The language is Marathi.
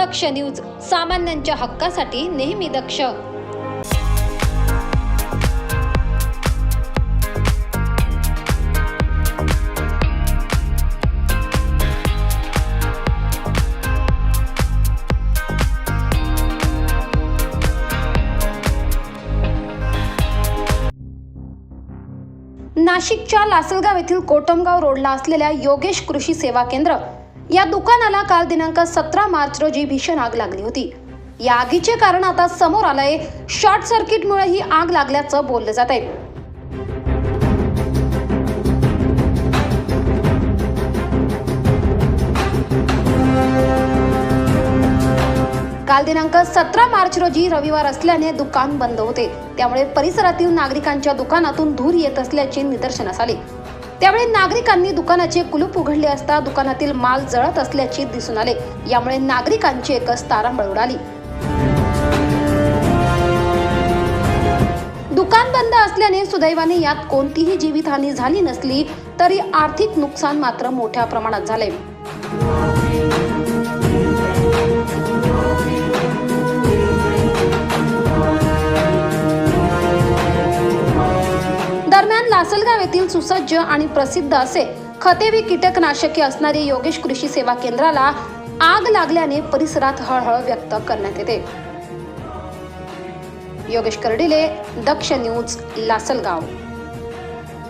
दक्ष न्यूज सामान्यांच्या हक्कासाठी नेहमी दक्ष. नाशिकच्या लासलगाव येथील कोटमगाव रोडला असलेल्या योगेश कृषी सेवा केंद्र या दुकानाला काल दिनांक सतरा मार्च रोजी भीषण आग लागली होती. या आगीचे कारण आता समोर आलंय. शॉर्ट सर्किटमुळे ही आग लागल्याचं बोललं जात आहे काल दिनांक सतरा मार्च रोजी रविवार असल्याने दुकान बंद होते. त्यामुळे परिसरातील नागरिकांच्या दुकानातून धूर येत असल्याचे निदर्शनास आले. त्यावेळी नागरिकांनी दुकानाचे कुलूप उघडले असता दुकानातील माल जळत असल्याचे दिसून आले. यामुळे नागरिकांची एकच तारांबळ उडाली. दुकान बंद असल्याने सुदैवाने यात कोणतीही जीवितहानी झाली नसली तरी आर्थिक नुकसान मात्र मोठ्या प्रमाणात झाले. लासलगाव येथील सुसज्ज आणि प्रसिद्ध असे खतेवी कीटकनाशके असणारे योगेश कृषी सेवा केंद्राला आग लागल्याने परिसरात हळहळ व्यक्त करण्यात येते. योगेश कर्डिले दक्ष न्यूज लासलगाव.